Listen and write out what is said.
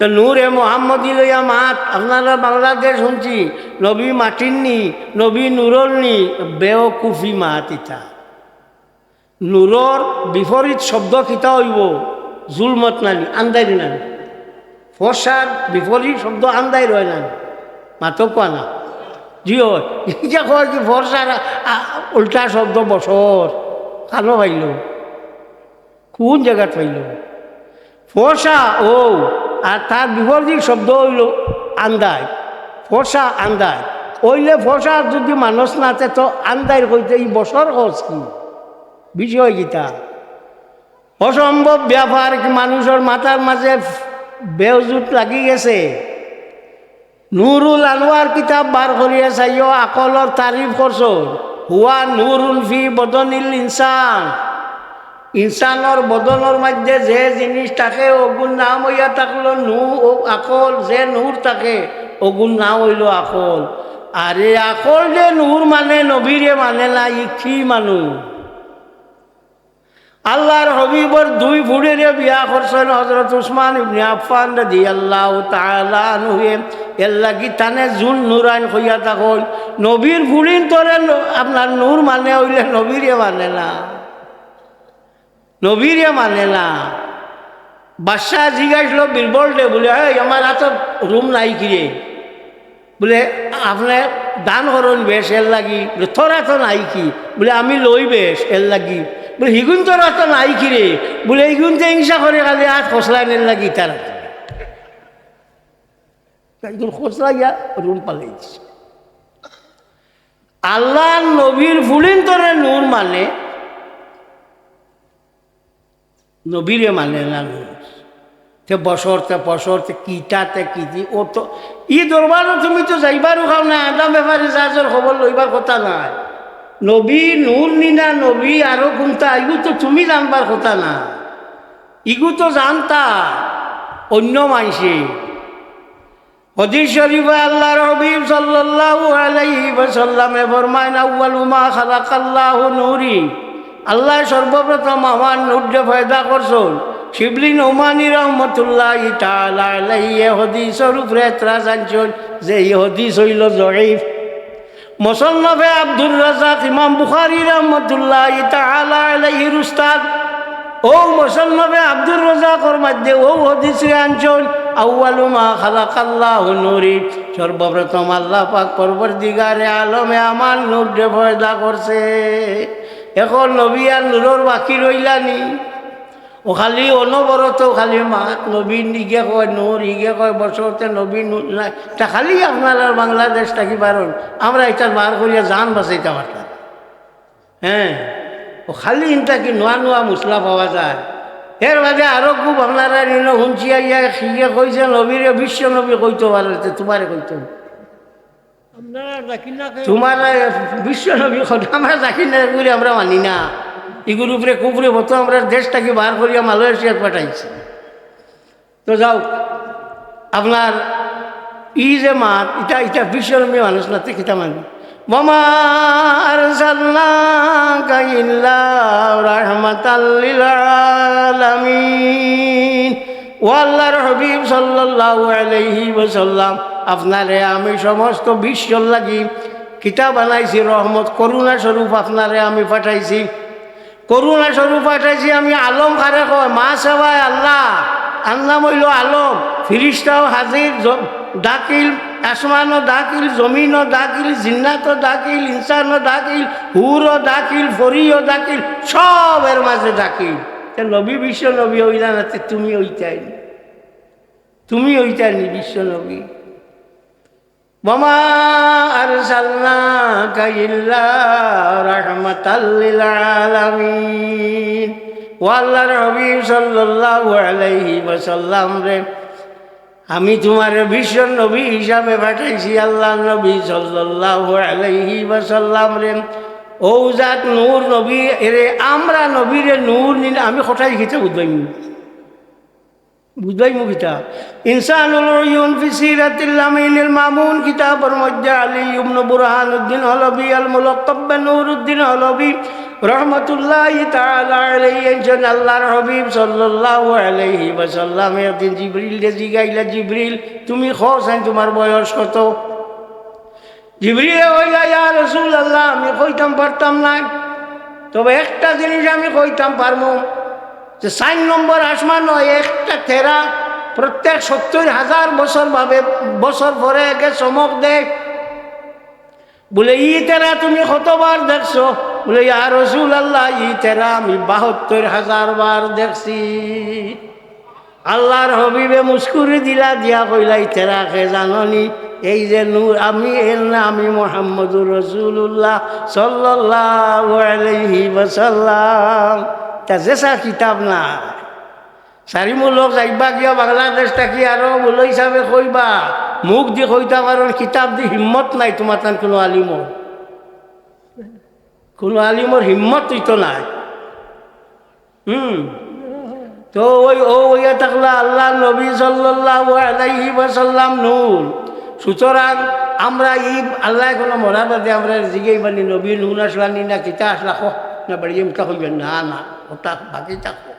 তো নূরে মোহাম্মদী লইয়া মাত আপনারা বাংলাদেশ শুনছি, নবী মাটির নি নবী নূরল নি বেওকুফি মাত ইতা নূরর বিপরীত শব্দ কিতা হইব? জুলমত নানি আন্দাইরি নানি ফর্সার বিপরীত শব্দ আন্দাই রয় নানি মাতো কোয়া না। জি হয়। ইটা কয় কি ফর্সার উল্টা শব্দ বছর কানো পাইল। কোন জায়গাত পাইল? ফর্সা ও আর তার বিপরীত শব্দ হইল আন্দায় ফর্সা আন্দায়। ওইলে ফর্সা যদি মানুষ নাচে তো আন্দায় কইতে এই বছর হস কি? বিষয় গীতা অসম্ভব ব্যাপার মানুষের মাথার মাঝে বেউজুত লাগি গেছে। নুরুল আনোয়ার কিতাব বার করিয়া চাইও আকলর তারিফ করছ হুয়া নুরুল ফি বদনিল ইনসান। ইনসানর বদনের মধ্যে যে জিনিস থাকে ওগুন নাম হইয়া থাকল নু ও আকল, যে নূর থাকে ওগুন নাম হইল আকল। আর আকল যে নূর মানে নবীরে মানে না ইক্ষি মানুষ আল্লাহর হবিবর দুই ফুড়েরে বিয়া করছেন হজরত উসমান ইবনে আফফান রাদি আল্লাহ তাআলা নুহে এর লাগি তানে জুন নুরাইন হইয়া থাকল নবীর ফুড়িন তোরে আপনার নূর মানে হইলে নবীরে মানে না। নবীরে মানে না। বাদশাহ জিজ্ঞাসলো বীরবল দে, বলে, এই, আমার হাত রুম নাই কিরে বলে আপনি দান করুন বেশ, এর লাগি। বলে নাই কি? বলে, আমি লই বেশ, এর লাগি। বলে, হিগুন তোরা তো নাই কি রে? বলে, হিগুন তো হিংসা করে খালি আজ খসলাই এর লাগি তার খসলা গিয়া রুম পালাইছে। আল্লাহ নবীর ফুলিন তোরে নূর মানে নবীরে মানে না তে বছর তে বছর তে কিটা তে ও তো ই দরবারও তুমি তো যাইবারও খাও না, আদাম ব্যাপারে যাজর খবর লইবার কথা নাই। নবী নূর নিনা, নবী আরও কোনটা ইগু তো তুমি জানবার কথা না। ইগু তো জানতা, অন্য মানসে। হদিস শরীফে আল্লাহর হবিব সাল্লাল্লাহু আলাইহি ওয়াসাল্লামে ফরমায় আউয়ালু মা খালাকাল্লাহু নূরি। আল্লাহ সর্বপ্রথম আমার নূরকে পয়দা করছেন। শিবলিন ওমানি রহমতুল্লাহ তাআলা আলাইহি হদিসের উপরে এতরা জানছেন যে এই হদিস হইল জয়ীফ। মোসন্নফে আব্দুর রাজাক ইমাম বুখারি রহমতুল্লাহ তাআলা আলাইহির উস্তাদ। ও মোসন্নফে আব্দুর রাজাকর মধ্যে ও হদিসে আনছন, আউয়ালু মা খালাকাল্লাহু নূরি। সর্বপ্রথম আল্লাহ পাক পরবর্তীকারে আলমে আমার নূর দে পয়দা করছে। এখন নবী আর নূরর বাকি রইলানি ও খালি অনবরত খালি মাত নবীন ইগে কয় নূর ইগে কয় বছরতে নবী নূর নাই। তা খালি আপনার আর বাংলাদেশ থাকি পারুন আমরা এটা বার করিয়া জান বাঁচাইতে পারতাম হ্যাঁ ও খালি ইনটা কি নোয়া নোয়া মশলা পাওয়া যায়। এর বাদে আরও খুব আপনারা শুনছি আইয়া শিখে কইছে, নবীরে বিশ্ব নবী কইতে পারে তোমারে কইতে। তোমার বিশ্ব নবী আমরা দেখি না এগুলি আমরা মানি না। এগুলোর উপরে কুপুরে মতো আমরা দেশটাকে বার করিয়া মালয়েশিয়াত পাঠাইছি। তো যাও, আপনার ই যে মাত, এটা এটা বিশ্ব নবী মানুষ না কিতা মানি? মামা আরসালনাকা ইল্লা রাহমাতাল লিল আলামিন। ও আল্লাহর হবিব সাল্লাল্লাহু আলাইহি ওয়াসাল্লাম। আপনারে আমি সমস্ত বিশ্বর লাগি কিতাব বানাইছি রহমত, করুণা স্বরূপ আপনারে আমি পাঠাইছি। করুণা স্বরূপ পাঠাইছি, আমি আলম খারে কয়, মা সেবায় আল্লাহ আল্লাহ মইল আলম। ফিরিস্তাও হাজির দাকিল আসমানও দাকিল জমিনও দাকিল জিন্নাতও দাকিল ইনসানও দাকিল হুরও দাকিল ফরিও দাকিল সবের মাঝে দাকিল নবী বিশ্ব নবী হইলা না তুমি ওইটাই তুমি ওইটাই বিশ্ব নবী। আমি তোমার বিশ্ব নবী হিসাবে পাঠাইছি আল্লাহ নবী সাল্লাল্লাহু আলাইহি ওয়াসাল্লাম রে। ও জাত নূর নবী, এরে আমরা নবীরে নূর নিলে আমি কথাই খেতে বুঝবাই বুঝবাই মু কিতাব ইনসানুল ফি সিরাতিল আমিনিল মামুন, কিতাবের মধ্যে আলী ইবনে বুরহানুদ্দিন হলবি, আল মুলাক্কাব নুরউদ্দিন হলবি, রহমতুল্লাহ তাআলা আলাইহি একজন আল্লাহর হাবিব সাল্লাল্লাহু আলাইহি ওয়াসাল্লাম একদিন জিবরিল রে জিগাইলা, জিবরিল, তুমি খোঁজ তোমার বয়স কত? জিবরিলে হইলা, ইয়া রসুল আল্লাহ আমি কইতাম পারতাম না। তবে একটা জিনিস আমি কইতাম পারব যে সাইন নম্বর আসমান নয়, একটা থেরা। প্রত্যেক সত্তর হাজার বছর ভাবে বছর পরে একে চমক দেয়। বলে, ই তেরা তুমি কতবার দেখছ? বলে, ইয়া রসুল আল্লাহ ই তেরা আমি বাহাত্তর হাজার বার দেখছি। আল্লাহর হবিবে মুস্কুরি দিলা, দিয়া কইলাই তেরাকে জাননি? এই যে নূর, আমি এর না আমি মোহাম্মদুর রসুল্লাহ সাল্লাহ আলহি বসাল্লাম তা যেসা কিতাব না চারিমূলক যাইবা কিয়? বাংলাদেশ থাকি আৰু বোলো হিচাপে কইবা মুখ দি কইতা কারণ কিতাব দি হিম্মত নাই তোমার তান কোনো আলিমর কোনো আলিমর হিম্মত তো নাই। তো ওই ও ওইয়া থাকলা আল্লাহ নবী সাল্লাল্লাহু আলাইহি ওয়াসাল্লাম নূর সুতরাং আমরা এই আল্লাহ কোনো মরা বাদে আমরা জিগেই মানে নবী নুন আসলানি না কিতা আসলা না বাড়ি এমটা হইবেন না না। ওটা বাকি থাকো